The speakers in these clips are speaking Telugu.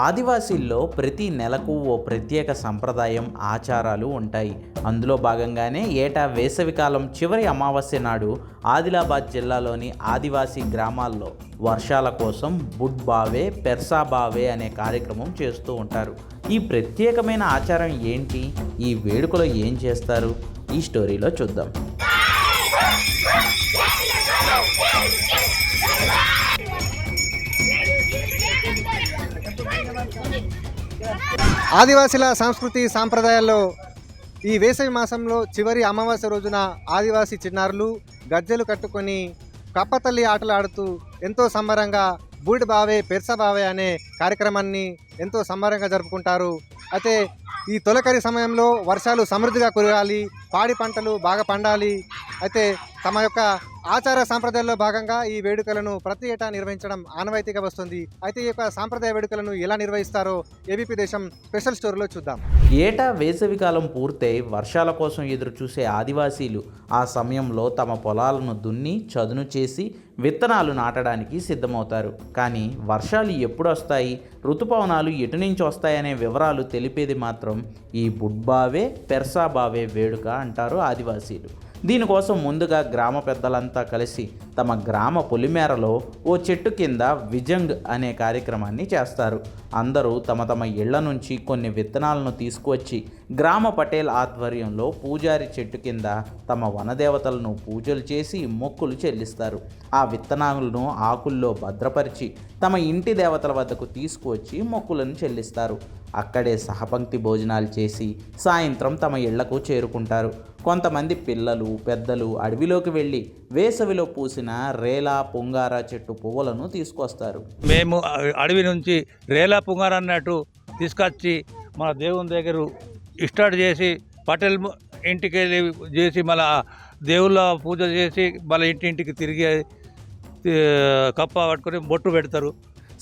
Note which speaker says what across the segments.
Speaker 1: ఆదివాసీల్లో ప్రతి నెలకు ఓ ప్రత్యేక సంప్రదాయం ఆచారాలు ఉంటాయి అందులో భాగంగానే ఏటా వేసవికాలం చివరి అమావాస్య నాడు ఆదిలాబాద్ జిల్లాలోని ఆదివాసీ గ్రామాల్లో వర్షాల కోసం బుడ్ బావే పెర్సా బావే అనే కార్యక్రమం చేస్తూ ఉంటారు ఈ ప్రత్యేకమైన ఆచారం ఏంటి ఈ వేడుకలో ఏం చేస్తారు ఈ స్టోరీలో చూద్దాం
Speaker 2: ఆదివాసీల సంస్కృతి సాంప్రదాయాల్లో ఈ వేసవి మాసంలో చివరి అమావాస్య రోజున ఆదివాసీ చిన్నారులు గజ్జెలు కట్టుకొని కప్పతల్లి ఆటలు ఆడుతూ ఎంతో సంబరంగా బూడి బావే పెర్స బావే అనే కార్యక్రమాన్ని ఎంతో సంబరంగా జరుపుకుంటారు. అయితే ఈ తొలకరి సమయంలో వర్షాలు సమృద్ధిగా కురగాలి పాడి పంటలు బాగా పండాలి అయితే తమ యొక్క ఆచార సాంప్రదాయాల్లో భాగంగా ఈ వేడుకలను ప్రతి ఏటా నిర్వహించడం ఆనవాయితీగా వస్తుంది. అయితే ఈ యొక్క సాంప్రదాయ వేడుకలను ఎలా నిర్వహిస్తారో ఏబీపీ దేశం స్పెషల్ స్టోరీలో చూద్దాం.
Speaker 1: ఏటా వేసవికాలం పూర్తయి వర్షాల కోసం ఎదురు చూసే ఆదివాసీలు ఆ సమయంలో తమ పొలాలను దున్ని చదును చేసి విత్తనాలు నాటడానికి సిద్ధమవుతారు. కానీ వర్షాలు ఎప్పుడు వస్తాయి? ఋతుపవనాలు ఎటు నుంచి వస్తాయనే వివరాలు తెలిపేది మాత్రం ఈ బుడ్బావే పెర్సాబావే వేడుక అంటారు ఆదివాసీలు. దీనికోసం ముందుగా గ్రామ పెద్దలంతా కలిసి తమ గ్రామ పొలిమేరలో ఓ చెట్టు కింద విజంగ్ అనే కార్యక్రమాన్ని చేస్తారు. అందరూ తమ తమ ఇళ్ళ నుంచి కొన్ని విత్తనాలను తీసుకువచ్చి గ్రామ పటేల్ ఆధ్వర్యంలో పూజారి చెట్టు కింద తమ వనదేవతలను పూజలు చేసి మొక్కులు చెల్లిస్తారు. ఆ విత్తనాలను ఆకుల్లో భద్రపరిచి తమ ఇంటి దేవతల వద్దకు తీసుకువచ్చి మొక్కులను చెల్లిస్తారు. అక్కడే సహపంక్తి భోజనాలు చేసి సాయంత్రం తమ ఇళ్ళకు చేరుకుంటారు. కొంతమంది పిల్లలు పెద్దలు అడవిలోకి వెళ్ళి వేసవిలో పూసిన రేలా పొంగార చెట్టు పువ్వులను తీసుకొస్తారు.
Speaker 3: మేము అడవి నుంచి రేలా పుంగార అన్నట్టు తీసుకొచ్చి మన దేవుని దగ్గర స్టార్ట్ చేసి పటేల్ ఇంటికి వెళ్ళి చేసి మళ్ళా దేవుళ్ళ పూజ చేసి మళ్ళీ ఇంటింటికి తిరిగి కప్ప పట్టుకొని బొట్టు పెడతారు.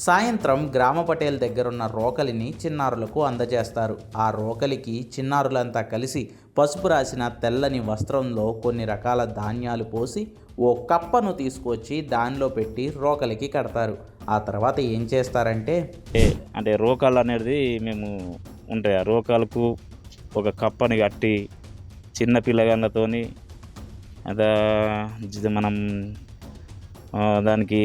Speaker 1: సాయంత్రం గ్రామ పటేల్ దగ్గరున్న రోకలిని చిన్నారులకు అందజేస్తారు. ఆ రోకలికి చిన్నారులంతా కలిసి పసుపు రాసిన తెల్లని వస్త్రంలో కొన్ని రకాల ధాన్యాలు పోసి ఓ కప్పను తీసుకొచ్చి దానిలో పెట్టి రోకలికి కడతారు. ఆ తర్వాత ఏం చేస్తారంటే
Speaker 4: అంటే రోకాలు అనేది మేము ఉంటాయి. ఆ రోకాలకు ఒక కప్పని కట్టి చిన్న పిల్లగాళ్ళతోని అదా మనం దానికి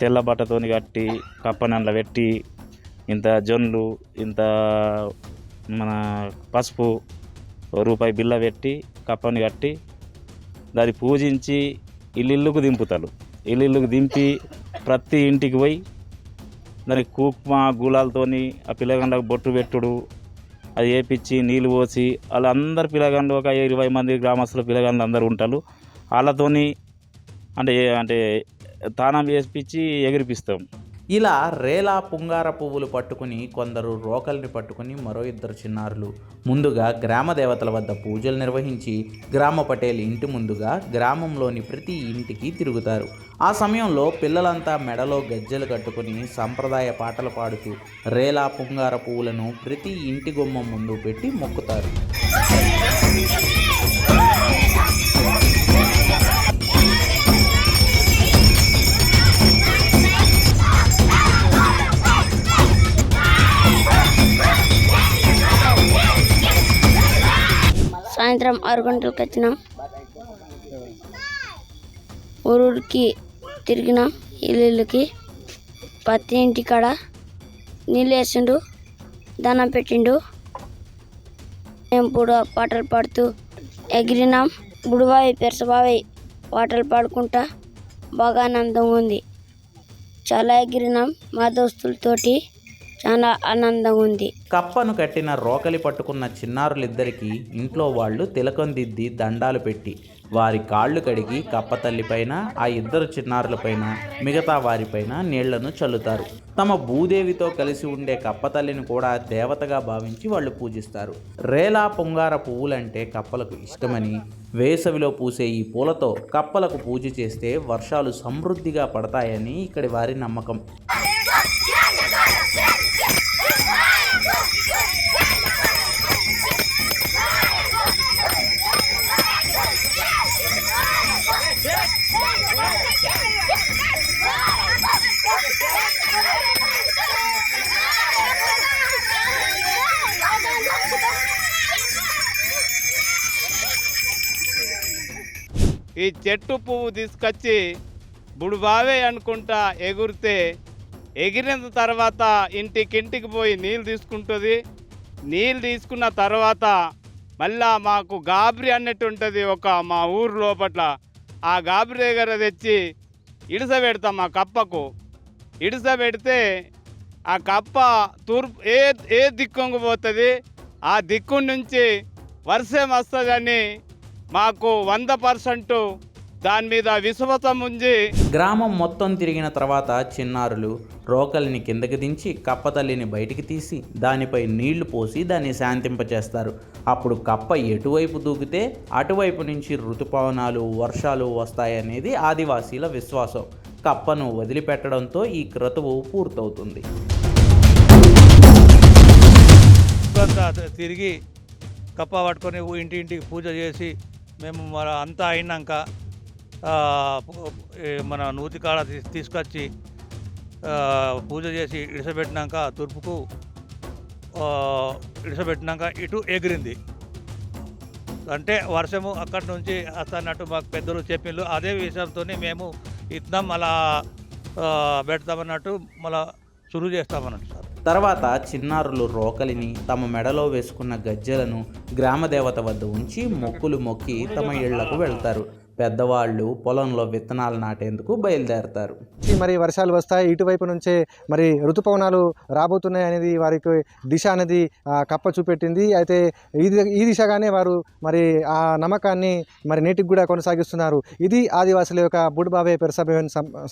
Speaker 4: తెల్ల బట్టతోని కట్టి కప్పని పెట్టి ఇంత జొన్లు ఇంత మన పసుపు రూపాయి బిల్ల పెట్టి కప్పని కట్టి దాన్ని పూజించి ఇల్లుకు దింపుతారు. ఇల్లుకు దింపి ప్రతి ఇంటికి పోయి దానికి కుక్మ గులాలతోని ఆ పిల్లగాళ్ళకి బొట్టు పెట్టుడు అది వేపించి నీళ్ళు పోసి వాళ్ళందరూ పిల్లగాళ్ళు ఒక ఇరవై మంది గ్రామస్తుల పిల్లగండ్లు అందరూ ఉంటారు. వాళ్ళతోని అంటే అంటే తానం వేసిపించి ఎగిరిపిస్తాం.
Speaker 1: ఇలా రేలా పుంగార పువ్వులు పట్టుకుని కొందరు రోకల్ని పట్టుకుని మరో ఇద్దరు చిన్నారులు ముందుగా గ్రామ దేవతల వద్ద పూజలు నిర్వహించి గ్రామ పటేల్ ఇంటి ముందుగా గ్రామంలోని ప్రతి ఇంటికి తిరుగుతారు. ఆ సమయంలో పిల్లలంతా మెడలో గజ్జెలు కట్టుకుని సంప్రదాయ పాటలు పాడుతూ రేలా పుంగార పువ్వులను ప్రతి ఇంటి గుమ్మం ముందు పెట్టి మొక్కుతారు.
Speaker 5: సాయంత్రం ఆరు గంటలకు వచ్చినాం ఊరూరికి తిరిగినాం ఇల్లుకి పత్తి ఇంటి కాడ నీళ్ళు వేసిండు దానం పెట్టిండు. మేము ఇప్పుడు పాటలు పాడుతూ ఎగిరినాం. గుడిబావి పెరసబావి పాటలు పాడుకుంటా బాగా ఆనందంగా ఉంది. చాలా ఎగిరినాం మా దోస్తులతోటి. చాలా ఆనందంగా ఉంది.
Speaker 1: కప్పను కట్టిన రోకలి పట్టుకున్న చిన్నారులిద్దరికీ ఇంట్లో వాళ్ళు తిలకం దిద్ది దండాలు పెట్టి వారి కాళ్ళు కడిగి కప్ప తల్లిపైన ఆ ఇద్దరు చిన్నారులపైన మిగతా వారిపైన నీళ్ళను చల్లుతారు. తమ భూదేవితో కలిసి ఉండే కప్ప తల్లిని కూడా దేవతగా భావించి వాళ్ళు పూజిస్తారు. రేలా పొంగార పువ్వులంటే కప్పలకు ఇష్టమని వేసవిలో పూసే ఈ పూలతో కప్పలకు పూజ చేస్తే వర్షాలు సమృద్ధిగా పడతాయని ఇక్కడి వారి నమ్మకం.
Speaker 6: ఈ చెట్టు పువ్వు తీసుకొచ్చి బుడుబావే అనుకుంటా ఎగురితే ఎగిరిన తర్వాత ఇంటికింటికి పోయి నీళ్ళు తీసుకుంటుంది. నీళ్ళు తీసుకున్న తర్వాత మళ్ళా మాకు గాబరి అన్నట్టు ఉంటుంది ఒక మా ఊరు లోపట్ల. ఆ గాబరి దగ్గర తెచ్చి ఇడిస పెడతాం ఆ కప్పకు. ఇడిస పెడితే ఆ కప్ప తూర్పు ఏ ఏ దిక్కుంగు పోతుంది? ఆ దిక్కు నుంచి వర్షం వస్తుందని మాకు వంద పర్సెంట్ దాని మీద విశ్వాసం ఉంది
Speaker 1: గ్రామం మొత్తం తిరిగిన తర్వాత చిన్నారులు రోకలిని కిందకి దించి కప్పతల్లిని బయటికి తీసి దానిపై నీళ్ళు పోసి దాన్ని శాంతింపచేస్తారు. అప్పుడు కప్ప ఎటువైపు దూకితే అటువైపు నుంచి ఋతుపవనాలు వర్షాలు వస్తాయనేది ఆదివాసీల విశ్వాసం. కప్పను వదిలిపెట్టడంతో ఈ క్రతువు పూర్తవుతుంది.
Speaker 3: తిరిగి కప్ప పట్టుకొని ఇంటి ఇంటికి పూజ చేసి మేము మన అంతా అయినాక మన నూతి కాడ తీసుకొచ్చి పూజ చేసి ఇడిసబెట్టినాక తూర్పుకు ఇడిసబెట్టినాక ఇటు ఎగిరింది. అంటే వర్షము అక్కడి నుంచి వస్తున్నట్టు మాకు పెద్దలు చెప్పిండ్రు. అదే విషయంతో మేము ఇద్దాం అలా పెడతామన్నట్టు మళ్ళా చురువు చేస్తామన్నట్టు సార్.
Speaker 1: తర్వాత చిన్నారులు రోకలిని తమ మెడలో వేసుకున్న గజ్జెలను గ్రామదేవత వద్ద ఉంచి మొక్కులు మొక్కి తమ ఇళ్ళకు వెళ్తారు. పెద్దవాళ్ళు పొలంలో విత్తనాలు నాటేందుకు బయలుదేరతారు.
Speaker 2: మరి వర్షాలు వస్తాయి ఇటువైపు నుంచే మరి ఋతుపవనాలు రాబోతున్నాయి అనేది వారికి దిశ అనేది కప్ప చూపెట్టింది. అయితే ఈ ఈ దిశగానే వారు మరి ఆ నమ్మకాన్ని మరి నేటికి కూడా కొనసాగిస్తున్నారు. ఇది ఆదివాసుల యొక్క బుడ్బాబే పెరసభ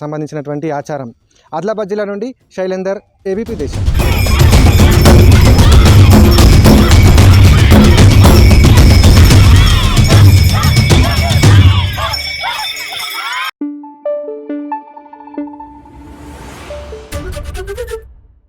Speaker 2: సంబంధించినటువంటి ఆచారం. ఆదిలాబాద్ జిల్లా నుండి శైలేందర్ ఏబీపీ దేశం.